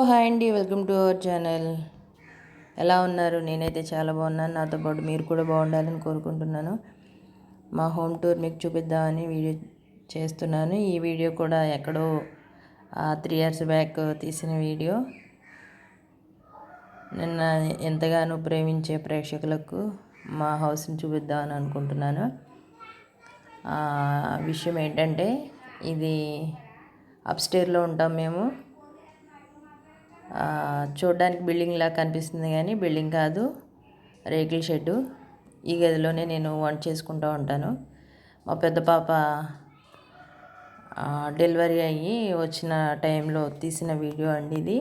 Oh, hi అండి. Welcome to our channel ఎలా ఉన్నారు? నేనైతే చాలా బాగున్నాను. నాతో పాటు మీరు కూడా బాగుండాలని కోరుకుంటున్నాను. మా హోమ్ టూర్ మీకు చూపిద్దామని వీడియో చేస్తున్నాను. ఈ వీడియో కూడా ఎక్కడో త్రీ ఇయర్స్ బ్యాక్ తీసిన వీడియో. నిన్న ఎంతగానో ప్రేమించే ప్రేక్షకులకు మా హౌస్ని చూపిద్దామని అనుకుంటున్నాను. విషయం ఏంటంటే ఇది అప్స్టేర్లో ఉంటాం మేము. చూడడానికి బిల్డింగ్ లాగా కనిపిస్తుంది కానీ బిల్డింగ్ కాదు రేకుల షెడ్డు. ఈ గదిలోనే నేను వంట చేసుకుంటూ ఉంటాను. మా పెద్ద పాప డెలివరీ అయ్యి వచ్చిన టైంలో తీసిన వీడియో అండి ఇది.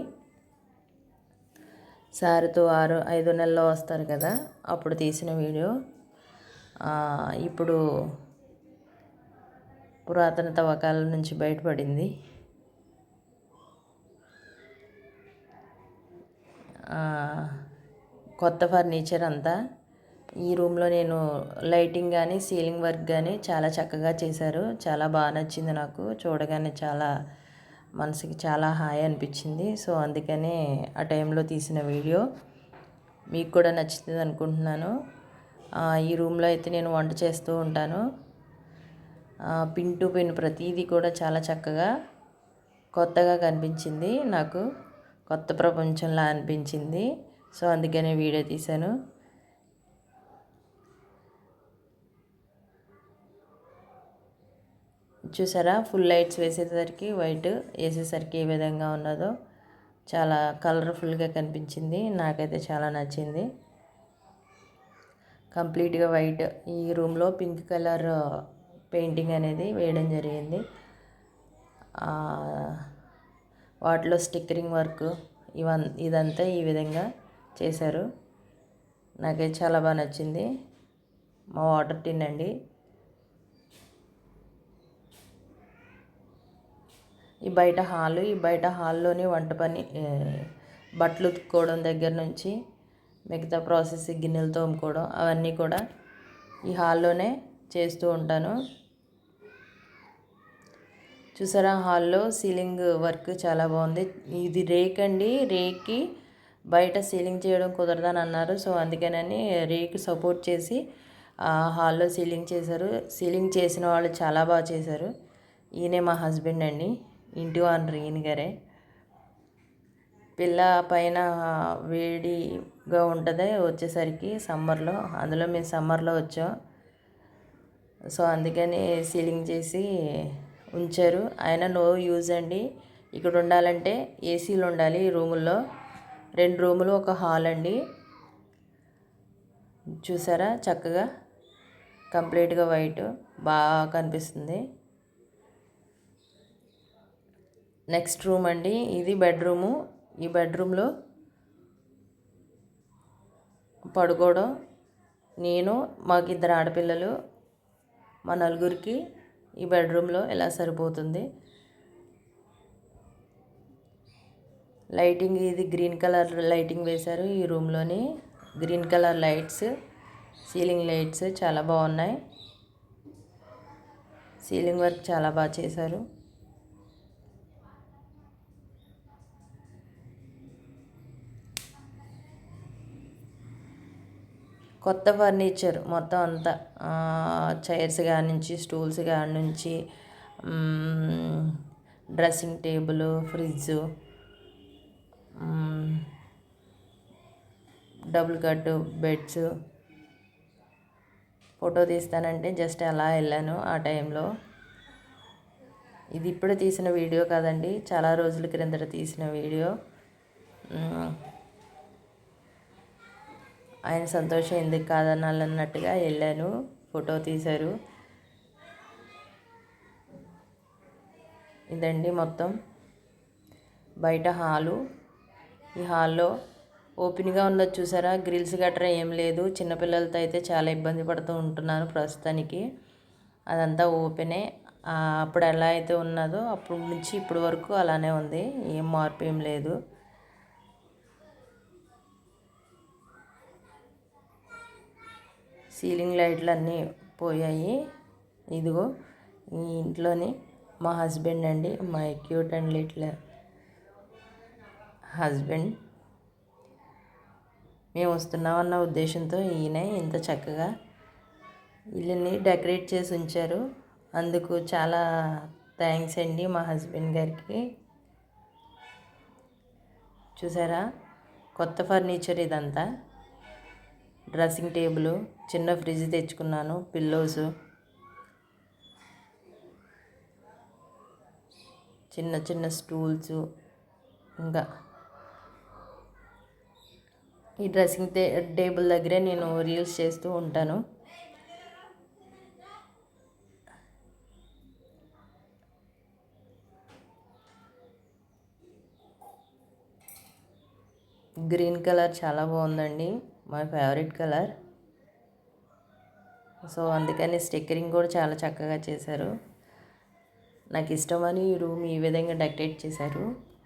సార్తో ఆరు ఐదు నెలల్లో వస్తారు కదా అప్పుడు తీసిన వీడియో. ఇప్పుడు పురాతన తవ్వకాల నుంచి బయటపడింది. కొత్త ఫర్నిచర్ అంతా. ఈ రూమ్లో నేను లైటింగ్ కానీ సీలింగ్ వర్క్ కానీ చాలా చక్కగా చేశారు. చాలా బాగా నచ్చింది నాకు. చూడగానే చాలా మనసుకి చాలా హాయ్ అనిపించింది. సో అందుకనే ఆ టైంలో తీసిన వీడియో మీకు కూడా నచ్చుతుంది అనుకుంటున్నాను. ఈ రూమ్లో అయితే నేను వంట చేస్తూ ఉంటాను. పిన్ టు పిన్ ప్రతిదీ కూడా చాలా చక్కగా కొత్తగా కనిపించింది నాకు. కొత్త ప్రపంచంలా అనిపించింది. సో అందుకనే వీడియో తీశాను. చూసారా? ఫుల్ లైట్స్ వేసేసరికి వైట్ వేసేసరికి ఏ విధంగా ఉన్నదో చాలా కలర్ఫుల్గా కనిపించింది. నాకైతే చాలా నచ్చింది. కంప్లీట్గా వైట్ ఈ రూమ్లో పింక్ కలర్ పెయింటింగ్ అనేది వేయడం జరిగింది. వాటిలో స్టిక్కరింగ్ వర్క్ ఇవన్ ఇదంతా ఈ విధంగా చేశారు. నాకైతే చాలా బాగా నచ్చింది. మా వాటర్ టిన్ అండి. ఈ బయట హాలు ఈ బయట హాల్లోని వంట పని బట్టలు ఉతుక్కోవడం దగ్గర నుంచి మిగతా ప్రాసెస్ గిన్నెలు తోముకోవడం అవన్నీ కూడా ఈ హాల్లోనే చేస్తూ ఉంటాను. చూసారా హాల్లో సీలింగ్ వర్క్ చాలా బాగుంది. ఇది రేక్ అండి. రేక్కి బయట సీలింగ్ చేయడం కుదరదని అన్నారు. సో అందుకనని రేకు సపోర్ట్ చేసి హాల్లో సీలింగ్ చేశారు. సీలింగ్ చేసిన వాళ్ళు చాలా బాగా చేశారు. ఈయనే మా హస్బెండ్ అండి. ఇంటి ఓనర్ ఈయన గారే. పిల్ల పైన వేడిగా ఉంటుంది. వచ్చేసరికి సమ్మర్లో అందులో మేము సమ్మర్లో వచ్చాం. సో అందుకని సీలింగ్ చేసి ఉంచారు. ఆయన నో యూజ్ అండి. ఇక్కడ ఉండాలంటే ఏసీలు ఉండాలి రూముల్లో. రెండు రూములు ఒక హాల్ అండి. చూసారా? చక్కగా కంప్లీట్గా వైట్ బాగా కనిపిస్తుంది. నెక్స్ట్ రూమ్ అండి. ఇది బెడ్రూము. ఈ బెడ్రూమ్లో పడుకోవడం. నేను మాకు ఇద్దరు ఆడపిల్లలు. మా నలుగురికి ఈ బెడ్రూమ్లో ఎలా సరిపోతుంది? లైటింగ్ ఇది గ్రీన్ కలర్ లైటింగ్ వేశారు ఈ రూమ్లోని. Green colour lights ceiling lights చాలా బాగున్నాయి. సీలింగ్ వర్క్ చాలా బాగా చేశారు. కొత్త ఫర్నిచర్ మొత్తం అంతా చైర్స్ కాడి నుంచి స్టూల్స్ కాడి నుంచి dressing table fridge double cot beds photo తీస్తానంటే just అలా వెళ్ళాను ఆ టైంలో. ఇది ఇప్పుడు తీసిన వీడియో కాదండి చాలా రోజుల క్రిందట తీసిన వీడియో. ఆయన సంతోషం ఎందుకు కాదనాలన్నట్టుగా వెళ్ళాను ఫోటో తీశారు. ఇదండి మొత్తం. బయట హాలు. ఈ హాల్లో ఓపెన్గా ఉన్నది చూసారా? గ్రిల్స్ గట్రా ఏం లేదు. చిన్నపిల్లలతో అయితే చాలా ఇబ్బంది పడుతూ ఉంటున్నాను ప్రస్తుతానికి. అదంతా ఓపెనే. అప్పుడు ఎలా అయితే ఉన్నదో అప్పుడు నుంచి ఇప్పటి వరకు అలానే ఉంది. ఏం మార్పు ఏం లేదు. సీలింగ్ లైట్లు అన్నీ పోయాయి. ఇదిగో ఈ ఇంట్లోని మా హస్బెండ్ అండి మా క్యూట్ అండ్ లిటిల్ హస్బెండ్. మేము వస్తున్నామన్న ఉద్దేశంతో ఈయన ఇంత చక్కగా ఇల్లుని డెకరేట్ చేసి ఉంచారు. అందుకు చాలా థ్యాంక్స్ అండి మా హస్బెండ్ గారికి. చూసారా? కొత్త ఫర్నిచర్ ఇదంతా. డ్రెస్సింగ్ టేబుల్ చిన్న ఫ్రిడ్జ్ తెచ్చుకున్నాను పిల్లోస్ చిన్న చిన్న స్టూల్స్ ఇంకా ఈ డ్రెస్సింగ్ టే టేబుల్ దగ్గరే నేను రీల్స్ చేస్తూ ఉంటాను. గ్రీన్ కలర్ చాలా బాగుందండి. My favourite colour. సో అందుకని స్టిక్కరింగ్ కూడా చాలా చక్కగా చేశారు. నాకు ఇష్టమని ఈ రూమ్ ఈ విధంగా డెకరేట్ చేశారు.